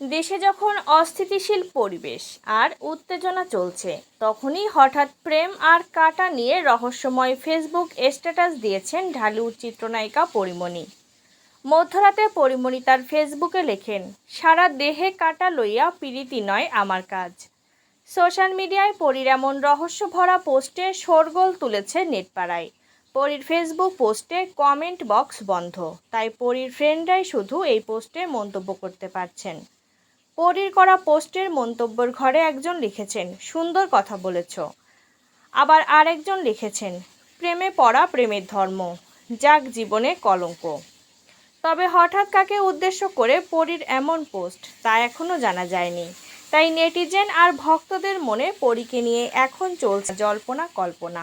দেশে যখন অস্থিতিশীল পরিবেশ আর উত্তেজনা চলছে, তখনই হঠাৎ প্রেম আর কাটা নিয়ে রহস্যময় ফেসবুক স্ট্যাটাস দিয়েছেন ঢালিউড চিত্রনায়িকা পরিমণি। মধ্যরাতে পরিমণি তার ফেসবুকে লেখেন, সারা দেহে কাটা লইয়া পিরিতি নয় আমার কাজ। সোশ্যাল মিডিয়ায় পরীর এমন রহস্য ভরা পোস্টে শোরগোল তুলেছে নেটপাড়ায়। পরীর ফেসবুক পোস্টে কমেন্ট বক্স বন্ধ। তাই পরীর ফ্রেন্ডরাই শুধু এই পোস্টে মন্তব্য করতে পারছেন। পরীর করা পোস্টের মন্তব্যের ঘরে একজন লিখেছেন, সুন্দর কথা বলেছ। আবার আরেকজন লিখেছেন, প্রেমে পড়া প্রেমের ধর্ম, যাক জীবনে কলঙ্ক। তবে হঠাৎ কাকে উদ্দেশ্য করে পরীর এমন পোস্ট, তা এখনও জানা যায়নি। তাই নেটিজেন আর ভক্তদের মনে পরীকে নিয়ে এখন চলছে জল্পনা কল্পনা